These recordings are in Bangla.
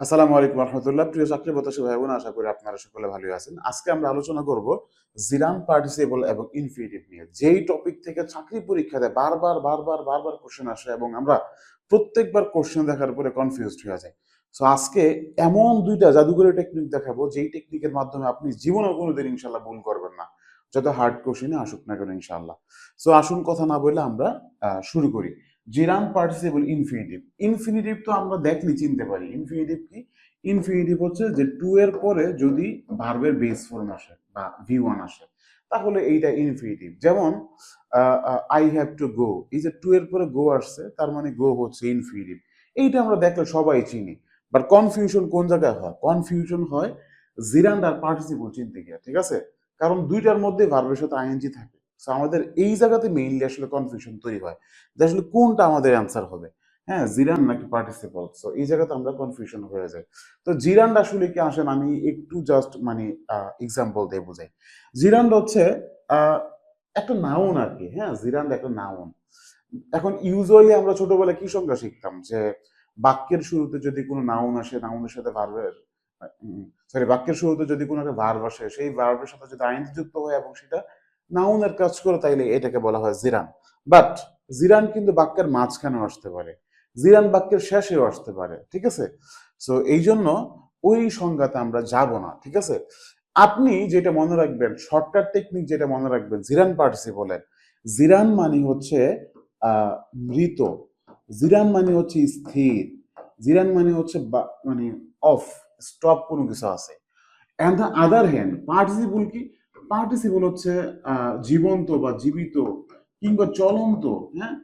আসসালামু আলাইকুম রহমতুল্লাহ। প্রিয় চাকরি প্রত্যাশী ভাই বোন আশা করি আপনারা সকলে ভালো আছেন। আজকে আমরা আলোচনা করব জিরান পার্টিসিপল এবং ইনফিনিটিভ নিয়ে। যেই টপিক থেকে চাকরি পরীক্ষাতে বারবার বারবার বারবার কোশ্চেন আসে এবং আমরা প্রত্যেকবার কোশ্চেন দেখার পরে কনফিউজড হয়ে যায় সো আজকে এমন দুইটা জাদুঘরের টেকনিক দেখাবো, যেই টেকনিকের মাধ্যমে আপনি জীবনে কোনোদিন ইনশাল্লাহ ভুল করবেন না। যত হার্ড কোশ্চেনে আসুক না কেন ইনশাল্লাহ সো আসুন কথা না বলে আমরা শুরু করি। জিরান পার্টিসিপল ইনফিনিটিভ ইনফিনিটিভ তো আমরা দেখলি চিনতে পারি। ইনফিনিটিভ কি? ইনফিনিটিভ হচ্ছে যে টু এর পরে যদি ভার্বের বেস ফর্ম আসে বা ভি ওয়ান আসে, তাহলে এইটা ইনফিনিটিভ যেমন আই হ্যাভ টু গো এই যে টু এর পরে গো আসছে, তার মানে গো হচ্ছে ইনফিনিটিভ এইটা আমরা দেখলে সবাই চিনি। বাট কনফিউশন কোন জায়গায় হয়? কনফিউশন হয় জিরান্ড আর পার্টিসিপল চিনতে গিয়ে, ঠিক আছে? কারণ দুইটার মধ্যে ভার্বের সাথে আইএনজি থাকে। সো আমাদের এই জায়গাতে মেইনলি আসলে কনফিউশন তৈরি হয় যে আসলে কোনটা আমাদের অ্যান্সার হবে। হ্যাঁ জিরান নাকি পার্টিসিপল সো এই জায়গাতে আমরা কনফিউশন হয়ে যাই। তো জিরান্ড আসলে কি আসেন? আমি একটু জাস্ট মানে এক্সাম্পল দিয়ে বোঝাই। জিরান্ড হচ্ছে একটা নাউন আর কি হ্যাঁ জিরান্ড একটা নাউন এখন ইউজুয়ালি আমরা ছোটবেলায় কি সংজ্ঞা শিখতাম? যে বাক্যের শুরুতে যদি কোনো নাউন আসে নাউনের সাথে ভার্বের সরি বাক্যের শুরুতে যদি কোনো একটা ভার্ব আসে, সেই ভার্বের সাথে যদি আইন যুক্ত হয় এবং সেটা নাউনের কাজ করে তাইলে এটাকে বলা হয় জিরান। বাট জিরান কিন্তু বাক্যের মাঝখানেও আসতে পারে। জিরান বাক্যের শেষেও আসতে পারে, ঠিক আছে? সো এই জন্য ওই সংজ্ঞাতে আমরা যাব না, ঠিক আছে? আপনি যেটা মনে রাখবেন শর্টকাট টেকনিক যেটা মনে রাখবেন, জিরান পার্টিসিপলের জিরান মানে হচ্ছে মৃত। জিরান মানে হচ্ছে স্থির। জিরান মানে হচ্ছে মানে অফ স্টপ কোনো কিছু আছে। And the other hand participle কি? পার্টিসিপল হচ্ছে জীবন্ত বা জীবিত কিংবা চলন্ত হ্যাঁ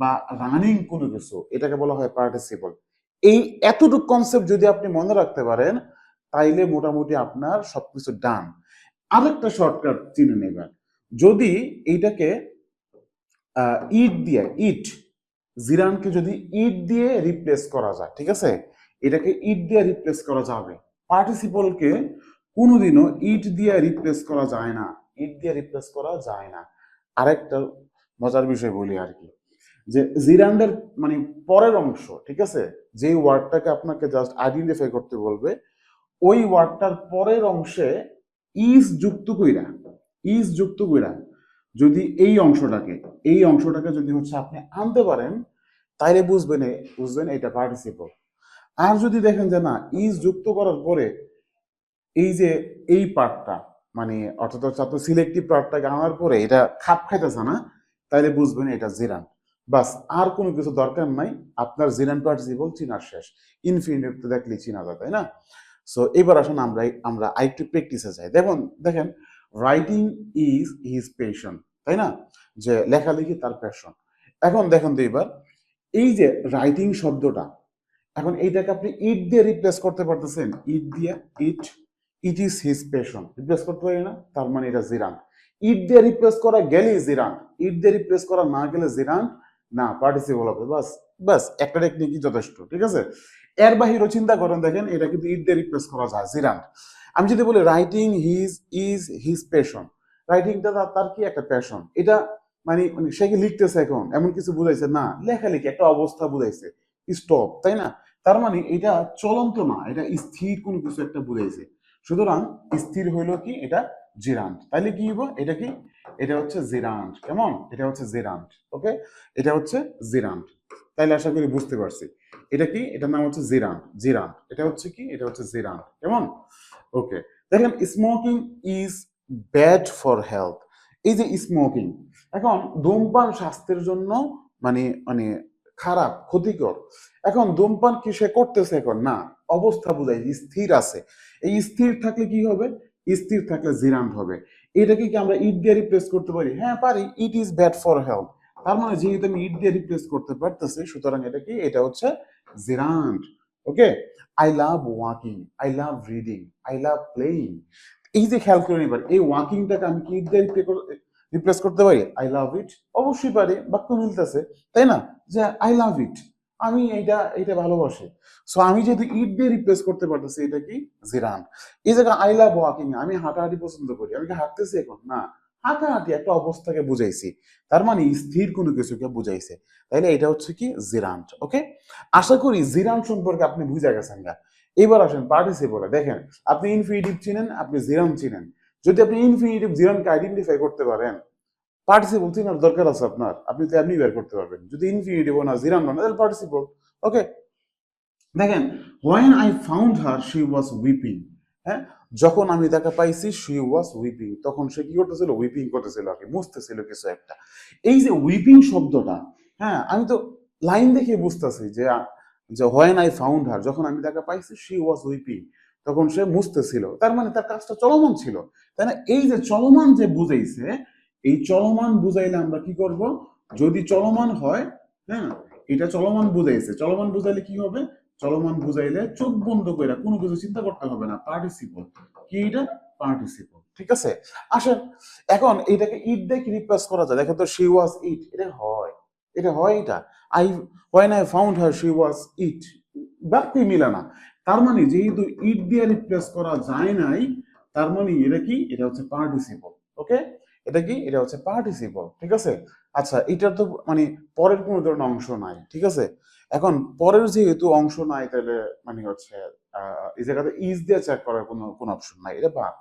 বা রানিং কোনো কিছু। এটাকে বলা হয় পার্টিসিপল এই এতটুকু কনসেপ্ট যদি আপনি মনে রাখতে পারেন, তাইলে মোটামুটি আপনার সবকিছু ডান আরেকটা শর্টকাট চিনে নেবেন। যদি এইটাকে ইট দিয়ে ইট জিরানকে যদি ইট দিয়ে রিপ্লেস করা যায়, ঠিক আছে? এটাকে ইট দিয়ে রিপ্লেস করা যাবে। পার্টিসিপলকে কোনোদিনও ইট দিয়ে রিপ্লেস করা যায় না। ইট দিয়ে রিপ্লেস করা যায় না। আরেকটা মজার বিষয় বলি আর কি। যে জিরান্ডের মানে পরের অংশ, ঠিক আছে? যে ওয়ার্ডটাকে আপনাকে জাস্ট আইডেন্টিফাই করতে বলবে, ওই ওয়ার্ডটার পরের অংশে ইজ যুক্ত কইরা ইজ যুক্ত কইরা যদি এই অংশটাকে এই অংশটাকে যদি হচ্ছে আপনি আনতে পারেন, তাইলে বুঝবেন বুঝবেন এটা পার্টিসিপল আর যদি দেখেন যে না ইজ যুক্ত করার পরে এই যে এই পার্টটা মানে অর্থাৎ আপনার সিলেক্টিভ পার্টটাকে আনার পরে এটা খাপ খাইতেছে না, তাইলে বুঝবেন এটা জিরান। বাস, আর কোনো কিছু দরকার নাই, আপনার জিরান পার্টিসিপল চিনার শেষ। ইনফিনিটিভ তো দেখলে চিনা যায়, তাই না? সো এবার আসুন আমরা আমরা আরেকটু প্র্যাকটিসে যাই। দেখুন, দেখেন রাইটিং ইজ হিজ পেশন তাই না? যে লেখালেখি তার প্যাশন এখন দেখুন তো এবার, এই যে রাইটিং শব্দটা, এখন এইটাকে আপনি ইট দিয়ে রিপ্লেস করতে পারতেছেন। ইট দিয়ে it it is his passion replace করতে পারি না, তার মানে এটা জিরান ইট দিয়ে রিপ্লেস করা গেলেই জিরান ইট দিয়ে রিপ্লেস করা না গেলে জিরান না পার্টিসিপল হবে, বাস বাস, একটা টেকনিকই যথেষ্ট, ঠিক আছে? এর বাহিরও চিন্তা করেন, দেখেন, এটা কিন্তু ইট দিয়ে রিপ্লেস করা যায় জিরান আমি যদি বলি writing his is his passion রাইটিংটা তার কি একটা প্যাশন এটা মানে মানে সে কি লিখতেছে এখন? এমন কিছু বুঝাইছে? না, লেখালেখি, একটা অবস্থা বুঝাইছে। স্টপ তাই না? তার মানে এটা চলন্ত না, এটা স্থির কোনো কিছু একটা বুঝাইছে। সুতরাং স্থির হইল কি? এটা জিরান্ট তাইলে কি হইব? এটা কি? এটা হচ্ছে জিরান্ট কেমন? এটা হচ্ছে জিরান্ট ওকে এটা হচ্ছে জিরান্ট তাইলে আশা করি বুঝতে পারছি। এটা কি? এটার নাম হচ্ছে জিরান্ট জিরান্ট এটা হচ্ছে কি? এটা হচ্ছে জিরান্ট কেমন? ওকে দেখেন smoking is bad for health এই যে স্মোকিং এখন ধূমপান স্বাস্থ্যের জন্য মানে মানে খারাপ, ক্ষতিকর। এখন ধূমপান কি সে করতেছে এখন? না। অবস্থা বোঝায় স্থির আছে। এই স্থির থাকলে কি হবে? স্থির থাকলে জিরান্ট হবে। এটাকে কি আমরা ইট দিয়ে রিপ্লেস করতে পারি? হ্যাঁ পারি। It is bad for health তার মানে যেহেতু আমি ইট দিয়ে রিপ্লেস করতে পারতেছি, সুতরাং এটা কি? এটা হচ্ছে gerund okay I love walking I love reading I love playing এই যে খেয়াল করে নিবার এই ওয়াকিংটাকে আমি কি ইট দিয়ে রিপ্লেস করতে পারি? আই লাভ ইট অবশ্যই পারি। বাক্য মিলতেছে। তাই না? যে আই লাভ ইট আমি এইটা এইটা ভালোবাসি। সো আমি যদি ইট দিয়ে রিপ্লেস করতে পারতেছি, এটা কি? জিরান। এই জায়গায় আই লাভ ওয়াকিং আমি হাঁটাহাঁটি পছন্দ করি। আমি কি হাঁটতেছি এখন? না। হাঁটাহাঁটি একটা অবস্থাকে বুঝাইছি। তার মানে স্থির কোনো কিছুকে বুঝাইছে। তাইলে এটা হচ্ছে কি? জিরান্ট ওকে আশা করি জিরান্ট সম্পর্কে আপনি বুঝে গেছেন গা। এবার আসেন পার্টিসিপলে দেখেন, আপনি ইনফিনিটিভ চিনেন, আপনি জিরান চিনেন। যদি আপনি ইনফিনিটিভ জিরানকে আইডেন্টিফাই করতে পারেন পার্টিসিপল চিনার দরকার আছে আপনার। আপনি তো এমনি বের করতে পারবেন। যদি ইনফিনিটিভ না জিরান না, তাহলে পার্টিসিপল ওকে দেখেন when I found her she was weeping হ্যাঁ? যখন আমি তাকে পাইছি শি ওয়াজ উইপিং তখন সে কি করতেছিল? উইপিং করতেছিল আর কি, মুছতেছিল কিছু একটা। এই যে উইপিং শব্দটা হ্যাঁ আমি তো লাইন দেখে বুঝতেছি যে যে হোয়েন আই ফাউন্ড হার যখন আমি তাকে পাইছি শি ওয়াজ উইপিং তখন সে মুছতেছিল। তার মানে তার কাজটা চলমান ছিল। তাই না? এই যে চলমান যে বুঝাইছে এই চলমান বুঝাইলে আমরা কি করব? যদি চলমান হয় হ্যাঁ এটা চলমান বুঝাইছে। চলমান বুঝাইলে কি হবে? চলমান বুঝাইলে চোখ বন্ধ করে কোনো কিছু চিন্তা করতে হবে না পার্টিসিপল কি এটা? পার্টিসিপল ঠিক আছে? আসেন, এখন এটাকে ইট দিয়ে কি রিপ্লেস করা যায়? দেখেন তো শি ওয়াজ ইট এটা হয়। এটা হয় এটা। I when I found her she was it বাক্যে মিলে না। তার মানে যেহেতু ইট দিয়ে রিপ্লেস করা যায় নাই, তার মানে এটা কি? এটা হচ্ছে পার্টিসিপল ওকে এটা কি? এটা হচ্ছে পার্টিসিপল ঠিক আছে? আচ্ছা এটার তো মানে পরের কোনো ধরনের অংশ নাই, ঠিক আছে? এখন পরের যেহেতু অংশ নাই, তাহলে মানে হচ্ছে এই জায়গাতে ইজ দিয়ে চেক করার কোনো কোনো অপশন নাই, এটা বাদ।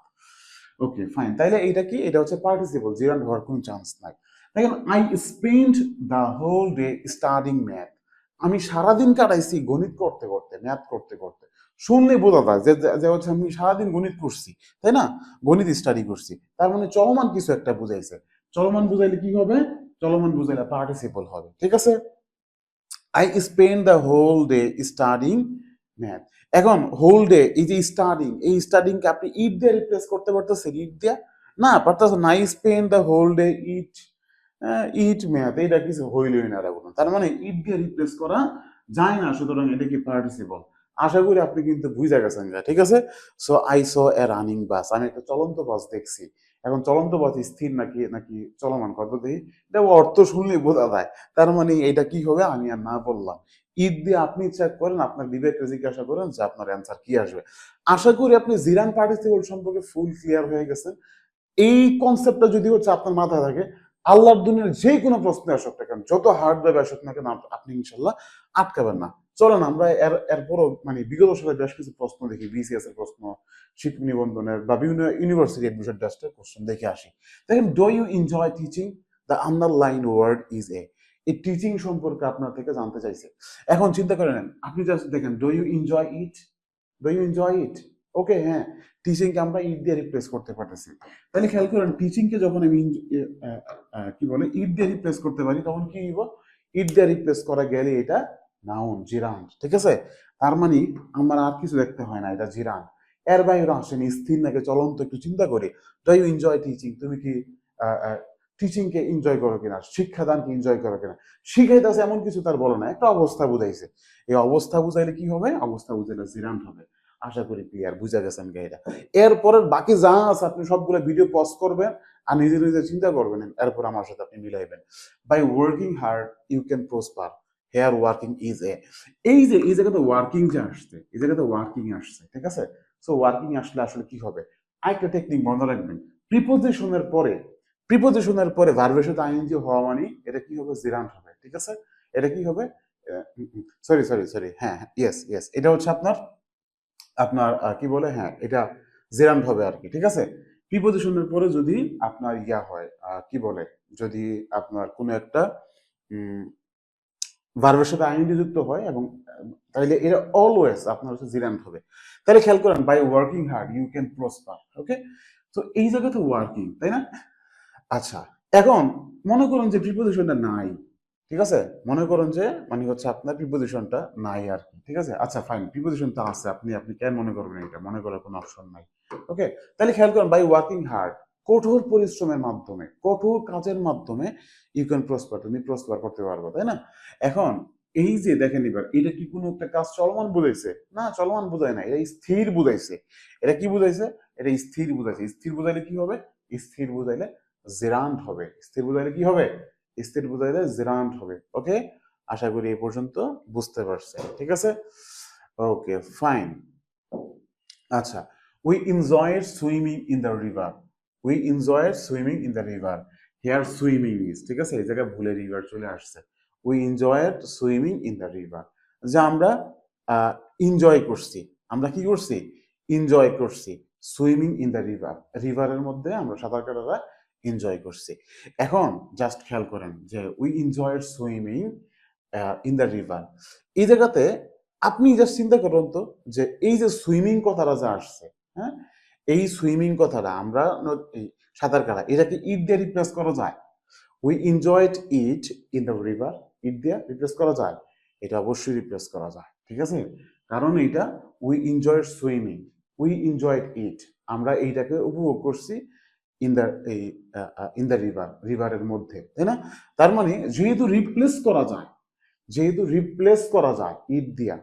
ওকে ফাইন তাইলে এটা কি? এটা হচ্ছে পার্টিসিপল জিরান হওয়ার কোনো চান্স নাই। দেখেন I spend the whole day studying math আমি সারাদিন কাটাইছি গণিত করতে করতে ম্যাথ করতে করতে। শুনলে বোঝা যায় যে হচ্ছে আমি সারাদিন গণিত করছি তাই না? গণিত স্টাডি করছি। তার মানে চলমান কিছু একটা বুঝাইছে। চলমান বুঝাইলে কি হবে? চলমান বুঝাইলে পার্টিসিপল হবে। ঠিক আছে? I spend the whole day studying math এখন হোল ডে এই যে স্টাডিং এই স্টাডিংকে আপনি ইট দিয়ে রিপ্লেস করতে পারতেছেন ইট দিয়া? না, পারতেছেন না। I spend the whole day it it math এটা কিছু হইলই না তার মানে ইট দিয়ে রিপ্লেস করা যায় না, সুতরাং এটা কি পার্টিসিপল আশা করি আপনি কিন্তু বুঝে গেছেন ঠিক আছে? So I saw a running bus আমি একটা চলন্ত বাস দেখছি। এখন চলন্ত বাস স্থির নাকি নাকি চলমান? কত দেখি এটা অর্থ শুনলে বোঝা যায়। তার মানে এটা কি হবে আমি আর না বললাম। ঈদ দিয়ে আপনি চেক করেন, আপনার বিবেককে জিজ্ঞাসা করেন যে আপনার অ্যান্সার কি আসবে। আশা করি আপনি জিরান পার্টিসিপল সম্পর্কে ফুল ক্লিয়ার হয়ে গেছেন। এই কনসেপ্টটা যদি হচ্ছে আপনার মাথায় থাকে, আল্লাহর দুনিয়ার যে কোনো প্রশ্নে আসুক না কেন, যত হার্ড ভাবে আসুক না কেন আপনি ইনশাল্লাহ আটকাবেন না। চলেন, আমরা এর, এরপরও মানে বিগত সালে বেশ কিছু প্রশ্ন দেখি বিসিএস এর প্রশ্ন শিক্ষক নিবন্ধনের বা বিভিন্ন ইউনিভার্সিটি অ্যাডমিশন টেস্টের কোশ্চেন দেখে আসি। দেখেন do you enjoy teaching the underline word is a এই টিচিং সম্পর্কে আপনার থেকে জানতে চাইছে। এখন চিন্তা করে নেন, আপনি জাস্ট দেখেন do you enjoy it do you enjoy it okay হ্যাঁ টিচিংকে আমরা ইট দিয়ে রিপ্লেস করতে পারতেছি। তাহলে খেয়াল করেন টিচিংকে যখন আমি কি বলে ইট দিয়ে রিপ্লেস করতে পারি, তখন কি হইব? ইট দিয়ে রিপ্লেস করা গেলে এটা নাউন, জিরান, ঠিক আছে? তার মানে আমার আর কিছু দেখতে হয় না, এটা জিরান। এর বাইরে আসেন, স্থির নাকি চলন্ত, একটু চিন্তা করি। ডো ইউ এনজয় টিচিং তুমি কি টিচিংকে এনজয় করো কিনা? শিক্ষাদানকে এনজয় করো কিনা? শিখাইতেছে এমন কিছু তার বলো না, একটা অবস্থা বুঝাইছে। এই অবস্থা বুঝাইলে কি হবে? অবস্থা বুঝাইলে জিরান হবে। আশা করি ক্লিয়ার বুঝা গেছেন গাইরা। এরপরের বাকি যা আছে আপনি সবগুলো ভিডিও পজ করবেন আর নিজে নিজে চিন্তা করবেন, এরপর আমার সাথে আপনি মিলাইবেন। By working hard you can prosper here working is a এই যে, এই জায়গাতে ওয়ার্কিং যে আসছে, এই জায়গাতে ওয়ার্কিং আসছে, ঠিক আছে? সো ওয়ার্কিং আসলে আসলে কি হবে? আরেকটা টেকনিক মনে রাখবেন প্রিপোজিশনের পরে প্রিপোজিশনের পরে ভার্বের সাথে আইনজি হওয়া মানে এটা কি হবে? জিরান হবে, ঠিক আছে? এটা কি হবে? সরি সরি সরি হ্যাঁ ইয়েস ইয়েস এটা হচ্ছে আপনার আপনার কি বলে? হ্যাঁ এটা জেরান হবে আর কি ঠিক আছে? প্রিপোজিশনের পরে যদি আপনার ইয়া হয় কি বলে? যদি আপনার কোনো একটা ভার্বের সাথে আইনডি যুক্ত হয় এবং তাহলে এটা অলওয়েজ আপনার হচ্ছে জিরান্ট হবে। তাহলে খেয়াল করেন by working hard you can prosper okay তো এই জায়গাতে ওয়ার্কিং তাই না? আচ্ছা এখন মনে করুন যে প্রিপোজিশনটা নাই, ঠিক আছে? মনে করুন যে মানে হচ্ছে আপনার প্রিপোজিশনটা নাই আর কি, ঠিক আছে? আচ্ছা ফাইন প্রিপোজিশনটা আছে, আপনি আপনি কেন মনে করবেন এটা? মনে করার কোনো অপশন নাই ওকে তাহলে খেয়াল করেন বাই ওয়ার্কিং হার্ড কঠোর পরিশ্রমের মাধ্যমে, কঠোর কাজের মাধ্যমে ইউ ক্যান প্রসপার তুমি প্রসপার করতে পারবে, তাই না? এখন এই যে দেখেন এবার, এটা কি কোনো একটা কাজ চলমান বুঝাইছে? না, চলমান বুঝায় না, এটা স্থির বুঝাইছে। এটা কি বুঝাইছে? এটা স্থির বুঝাইছে। স্থির বুঝাইলে কি হবে? স্থির বুঝাইলে জেরান্ট হবে। স্থির বুঝাইলে কি হবে? স্থির বুঝাইলে জেরান্ট হবে ওকে আশা করি এই পর্যন্ত বুঝতে পারছেন, ঠিক আছে? ওকে ফাইন আচ্ছা we enjoyed swimming in the river we enjoy swimming in the river here swimming is ঠিক আছে? এই জায়গায় ভুলে রিভার চলে আসছে। We enjoy swimming in the river যে আমরা এনজয় করছি। আমরা কি করছি? এনজয় করছি। সুইমিং ইন দ্য রিভার রিভারের মধ্যে আমরা সাঁতার কাটারা এনজয় করছি। এখন জাস্ট খেয়াল করেন যে we enjoy swimming in the river এই জায়গাতে আপনি জাস্ট চিন্তা করুন তো যে এই যে সুইমিং কথাটা যা আসছে হ্যাঁ? এই সুইমিং কথাটা আমরা সাঁতার কাটা, এটাকে ইট দিয়ে রিপ্লেস করা যায়। We enjoyed it in the river it দিয়ে রিপ্লেস করা যায়। এটা অবশ্যই রিপ্লেস করা যায়, ঠিক আছে? কারণ এটা we enjoyed swimming we enjoyed it আমরা এইটাকে উপভোগ করছি ইন দ্য এই ইন দ্য রিভার রিভারের মধ্যে, তাই না? তার মানে যেহেতু রিপ্লেস করা যায়, যেহেতু রিপ্লেস করা যায় ইট দিয়া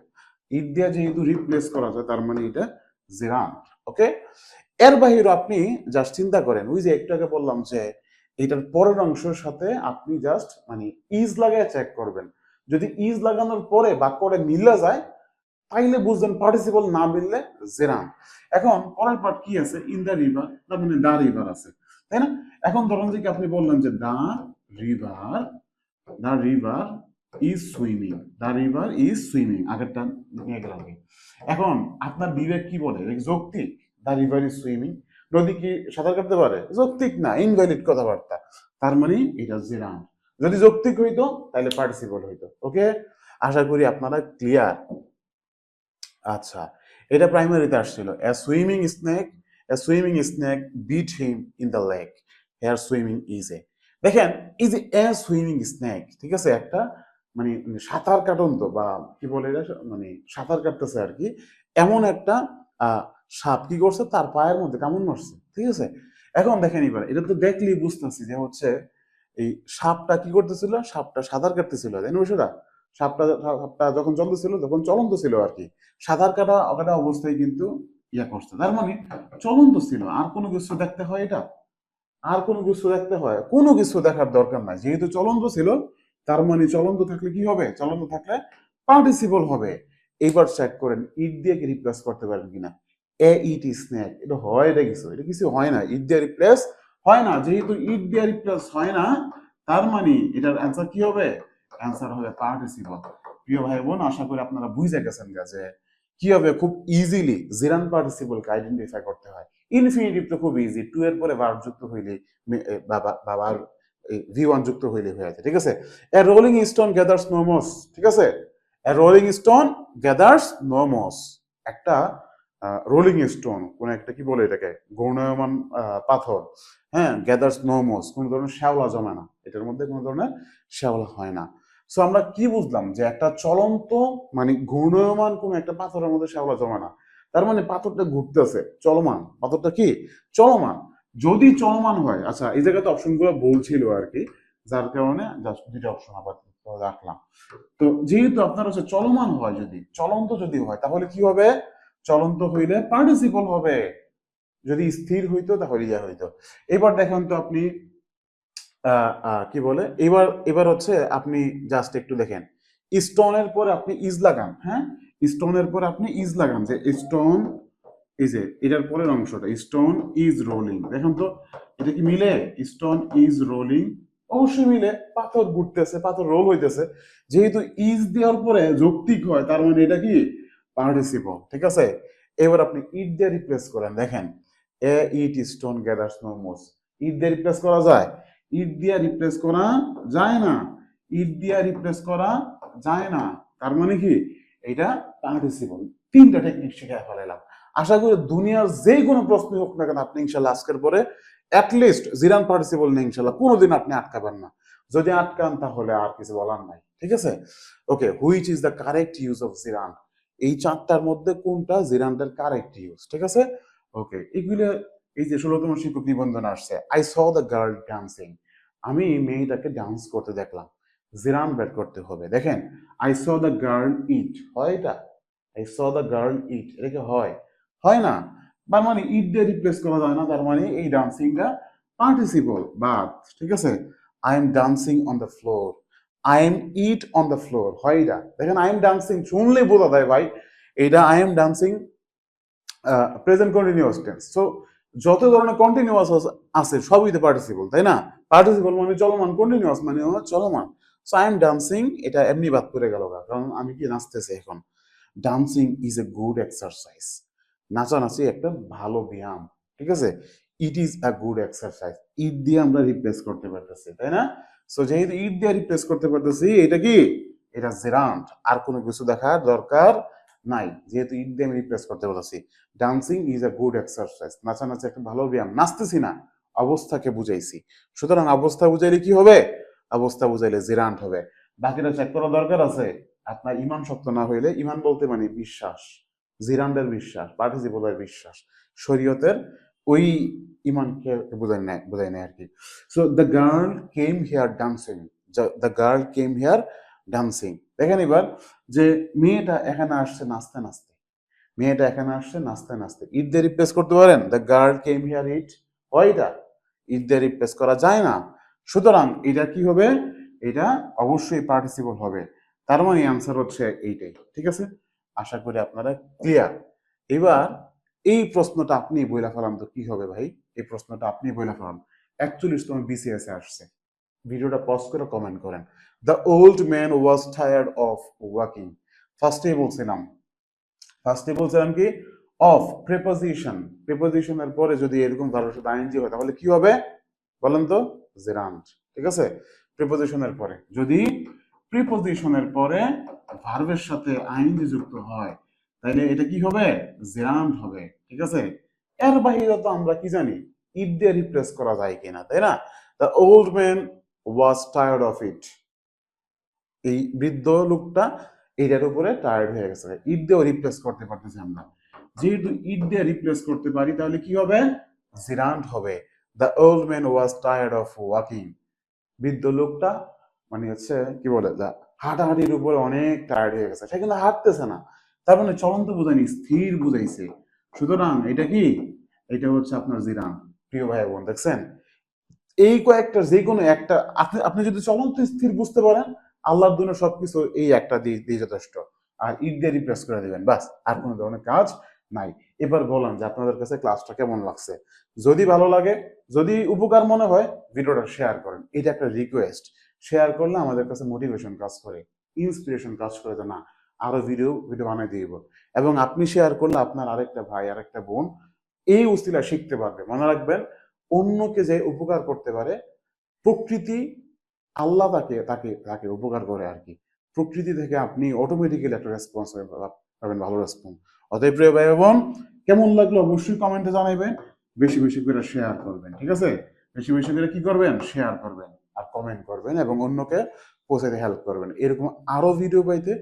ইট দিয়া যেহেতু রিপ্লেস করা যায়, তার মানে এটা জিরান ওকে এর বাহিরে আপনি জাস্ট চিন্তা করেন, ওই যে একটু আগে বললাম যে এটার পরের অংশের সাথে আপনি জাস্ট মানে ইজ লাগায় চেক করবেন। যদি ইজ লাগানোর পরে বাক্যটা মিলে যায়, তাইলে বুঝবেন পার্টিসিপল না মিললে জেরাম এখন পরের পার্ট কি আছে? ইন দ্য রিভার তার মানে দা রিভার আছে। তাই না? এখন ধরুন যে আপনি বললেন যে the river the river is swimming the river is swimming আগেরটা নিয়ে গেলাম। এখন আপনার বিবেক কি বলে? যৌক্তিক? দা রিভার ইজ সুইমিং নদী কি সাঁতার কাটতে পারে? যৌক্তিক না ইনভ্যালিড কথাবার্তা। তার মানে এটা জেরান যদি যৌক্তিক হইতো, তাহলে পার্টিসিপল হইতো। ওকে আশা করি আপনারা ক্লিয়ার আচ্ছা এটা প্রাইমারিতে আসছিল। A swimming snake a swimming snake bit him in the lake here swimming is a দেখেন যে এ সুইমিং স্নেক ঠিক আছে? একটা মানে সাঁতার কাটন্ত বা কি বলে এটা? মানে সাঁতার কাটতেছে আর কি, এমন একটা সাপ কি করছে? তার পায়ের মধ্যে কামড় মারছে, ঠিক আছে? এখন দেখেন এবার, এটা তো দেখলেই বুঝতেছি যে হচ্ছে এই সাপটা কি করতেছিল? সাপটা সাঁতার কাটতেছিল, তাই না বিষয়টা সাপটা সাপটা যখন চলতেছিল যখন চলন্ত ছিল আর কি। সাঁতার কাটা কাটা অবস্থায় কিন্তু ইয়া করছে, তার মানে চলন্ত ছিল, আর কোনো কিছু দেখতে হয় এটা? আর কোনো কিছু দেখতে হয়? কোনো কিছু দেখার দরকার নাই, যেহেতু চলন্ত ছিল তার মানে চলন্ত থাকলে কি হবে? চলন্ত থাকলে পার্টিসিপল হবে। এইবার চেক করেন, ইট দিয়ে কি রিপ্লেস করতে পারেন কিনা? এ ইট স্ন্যাক এটা হয়, এটা কিছু এটা কিছু হয় না। ইট দিয়ে রিপ্লেস হয় না, যেহেতু ইট দিয়ে রিপ্লেস হয় না, তার মানে এটার অ্যান্সার কি হবে? অ্যান্সার হবে পার্টিসিপল প্রিয় ভাই বোন আশা করি আপনারা বুঝে গেছেন যে কি হবে? খুব ইজিলি জিরান পার্টিসিপলকে আইডেন্টিফাই করতে হয়। ইনফিনিটিভ তো খুব ইজি টু এর পরে ভার্ব যুক্ত হইলে বাবার ভি ওয়ান যুক্ত হইলে হয়ে আছে, ঠিক আছে? A rolling stone gathers no moss ঠিক আছে? A rolling stone gathers no moss একটা রোলিং স্টোন কোন একটা কি বলে এটাকে? গৌণমান পাথর হ্যাঁ? গ্যাদার্স নোমস কোন ধরনের শ্যাওলা জমে না। এটার মধ্যে কোনো ধরনের শ্যাওলা হয় না। সো আমরা কি বুঝলাম? যে একটা চলন্ত মানে ঘূর্ণয়মান কোন একটা পাথরের মধ্যে শ্যাওলা জমে না। তার মানে পাথরটা ঘুরতেছে। চলমান। পাথরটা কি? চলমান। যদি চলমান হয় আচ্ছা এই জায়গাতে অপশনগুলো বলছিল আর কি, যার কারণে দুইটা অপশন আবার রাখলাম। তো যেহেতু আপনার হচ্ছে চলমান হয় যদি, চলন্ত যদি হয়, তাহলে কি হবে? চলন্ত হইলে পার্টিসিপল হবে। যদি স্থির হইতো, তাহলে ইয়া হইতো। এবার দেখেন তো আপনি কি বলে? এবার এবার হচ্ছে আপনি জাস্ট একটু দেখেন। স্টোনের পরে আপনি ইজ লাগান হ্যাঁ? স্টোনের পরে আপনি ইজ লাগান, যে স্টোন এই যে, এটার পরের অংশটা স্টোন ইজ রোলিং দেখেন তো, এটা কি মিলে? স্টোন ইজ রোলিং অবশ্যই মিলে, পাথর ঘুরতেছে, পাথর রোল হইতেছে। যেহেতু ইজ দেওয়ার পরে যৌক্তিক হয়, তার মানে এটা কি? পার্টিসিপল ঠিক আছে? এবার আপনি ইট দিয়ে রিপ্লেস করেন, দেখেন। এ ইট স্টোন গ্যাদার্স নো মোস ইট দিয়ে রিপ্লেস করা যায়? ইট দিয়ে রিপ্লেস করা যায় না। ইট দিয়ে রিপ্লেস করা যায় না। তার মানে কি? এটা পার্টিসিপল তিনটা টেকনিক শিখে ফেলাইলাম। আশা করি দুনিয়ার যে কোনো প্রশ্ন হোক না কেন আপনি ইনশাল্লাহ আজকের পরে অ্যাটলিস্ট জিরান পার্টিসিপল নেই ইনশাল্লাহ। কোনোদিন আপনি আটকাবেন না। যদি আটকান তাহলে আর কিছু বলার নাই। ঠিক আছে? Okay which is the correct use of gerund এই চারটার মধ্যে কোনটা জিরানটার কারেক্ট ইউজ ঠিক আছে? ওকে এগুলো এই যে ষোলোতম শিক্ষক নিবন্ধন আসছে। I saw the girl dancing আমি মেয়েটাকে ডান্স করতে দেখলাম। জিরান বের করতে হবে। দেখেন I saw the girl it হয় এটা? I saw the girl it এটাকে হয়? হয় না। তার মানে ইট দিয়ে রিপ্লেস করা যায় না, তার মানে এই ডান্সিংটা পার্টিসিপল বাট ঠিক আছে? I am dancing on the floor I am it on the floor হয় এটা। দেখেন আই এম ডান্সিং শুনলেই বোঝা যায় ভাই, এটা I am dancing present continuous tense so যত ধরনের কন্টিনিউয়াস আছে, সবই তো পার্টিসিপল তাই না? পার্টিসিপল মানে চলমান কন্টিনিউয়াস মানে চলমান। সো আই এম ডান্সিং এটা এমনি বাদ করে গেল কারণ আমি কি নাচতেছি এখন? Dancing is a good exercise নাচানাচি একটা ভালো ব্যায়াম, ঠিক আছে? It is a good exercise it দিয়ে আমরা রিপ্লেস করতে পারতেছি, তাই না? সো যেহেতু ইট দিয়ে রিপ্লেস করতে পারতেছি, এটা কি? এটা জেরান্ট আর কোনো কিছু দেখার দরকার নাই। যেহেতু ইট দিয়ে আমি রিপ্লেস করতে পারতেছি। Dancing is a good exercise নাচানাচি একটা ভালো ব্যায়াম। নাচতেছি না, অবস্থাকে বুঝাইছি। সুতরাং অবস্থা বুঝাইলে কি হবে? অবস্থা বুঝাইলে জিরান্ট হবে। বাকিটা চেক করা দরকার আছে? আপনার ইমান শক্ত না হইলে, ইমান বলতে মানে বিশ্বাস। জিরান্ডের বিশ্বাস পার্টিসিপলের বিশ্বাস, শরীয়তের ওই ইমানকে বোঝায় নেয় বোঝায় নেয় আর কি so the girl came here dancing the girl came here dancing দেখেন এবার যে মেয়েটা এখানে আসছে নাচতে নাচতে, মেয়েটা এখানে আসছে নাচতে নাচতে। ইট দিয়ে রিপ্লেস করতে পারেন? The girl came here it হয় এটা? ইট দিয়ে রিপ্লেস করা যায় না। সুতরাং এটা কি হবে? এটা অবশ্যই পার্টিসিপল হবে। তার মানে অ্যান্সার হচ্ছে এইটাই, ঠিক আছে? আশা করি আপনারা ক্লিয়ার এবার এই প্রশ্নটা আপনি বইলা ফেলাম তো কি হবে ভাই? এই প্রশ্নটা আপনি বইলা ফেলাম। একচল্লিশ তোমার বিসিএস এ আসছে। ভিডিওটা পজ করে কমেন্ট করেন। The old man was tired of walking ফার্স্টে বলছিলাম। ফার্স্টে বলছিলাম কি? অফ প্রেপোজিশন প্রেপোজিশনের পরে যদি এরকম ভার্বের সাথে আইনজি হয়, তাহলে কি হবে? বলেন তো জেরান্ট ঠিক আছে? প্রিপোজিশনের পরে। যদি প্রিপোজিশনের পরে ভার্বের সাথে আইনজি যুক্ত হয় তাহলে এটা কি হবে? জেরান্ট হবে, ঠিক আছে? এর বাহিরে তো আমরা কি জানি? ইট দিয়ে রিপ্লেস করা যায় কিনা, তাই না? The old man was tired of it এই বৃদ্ধ লোকটা এটার উপরে টায়ার্ড হয়ে গেছে। ইট দিয়েও রিপ্লেস করতে পারতেছি আমরা। যেহেতু ইট দিয়ে রিপ্লেস করতে পারি, তাহলে কি হবে? জিরান্ট হবে। The old man was tired of walking বৃদ্ধ লোকটা মানে হচ্ছে, কি বলে? যা হাঁটাহাঁটির উপর অনেক টায়ার্ড হয়ে গেছে। সে কিন্তু হাঁটতেছে না। তার মানে চলন্ত বুঝায়নি স্থির বুঝাইছে। সুতরাং এটা কি? এটা হচ্ছে আপনার জিরান। প্রিয় ভাই বোন, দেখছেন? এই কয়েকটা যে কোনো একটা, আপনি আপনি যদি চলন্ত, স্থির বুঝতে পারেন, আল্লাহর দুনিয়া সবকিছু এই একটা দিয়ে দিয়ে যথেষ্ট। আর ইট দিয়ে রিপ্লেস করে দিবেন, বাস। আর কোনো ধরনের কাজ নাই। এবার বলেন যে আপনাদের কাছে ক্লাসটা কেমন লাগছে? যদি ভালো লাগে, যদি উপকার মনে হয়, ভিডিওটা শেয়ার করেন। এটা একটা রিকোয়েস্ট শেয়ার করলে আমাদের কাছে মোটিভেশন কাজ করে ইন্সপিরেশন কাজ করে যে না, আরও ভিডিও ভিডিও বানিয়ে দিব। এবং আপনি শেয়ার করলে আপনার আরেকটা ভাই, আরেকটা বোন এই উস্তিলা শিখতে পারবে। মনে রাখবেন, অন্যকে যে উপকার করতে পারে, প্রকৃতি আল্লাহ তাকে তাকে তাকে উপকার করে আর কি। প্রকৃতি থেকে আপনি অটোমেটিক্যালি একটা রেসপন্স পাবেন, ভালো রেসপন্স অতএব প্রিয় ভাই বোন, কেমন লাগল অবশ্যই কমেন্টে জানাবেন বেশি বেশি করে শেয়ার করবেন, ঠিক আছে? বেশি বেশি করে কি করবেন? শেয়ার করবেন। আর কমেন্ট করবেন এবং অন্যকে পৌঁছাতে হেল্প করবেন। এরকম আরও ভিডিও পাইতে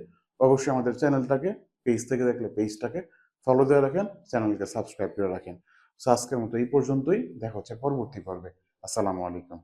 অবশ্যই আমাদের চ্যানেলটাকে পেজ থেকে দেখলে পেজটাকে ফলো দিয়ে রাখেন চ্যানেলকে সাবস্ক্রাইব করে রাখেন। সো আজকের মতো এই পর্যন্তই। দেখা হচ্ছে পরবর্তী পর্বে। আসসালামু আলাইকুম।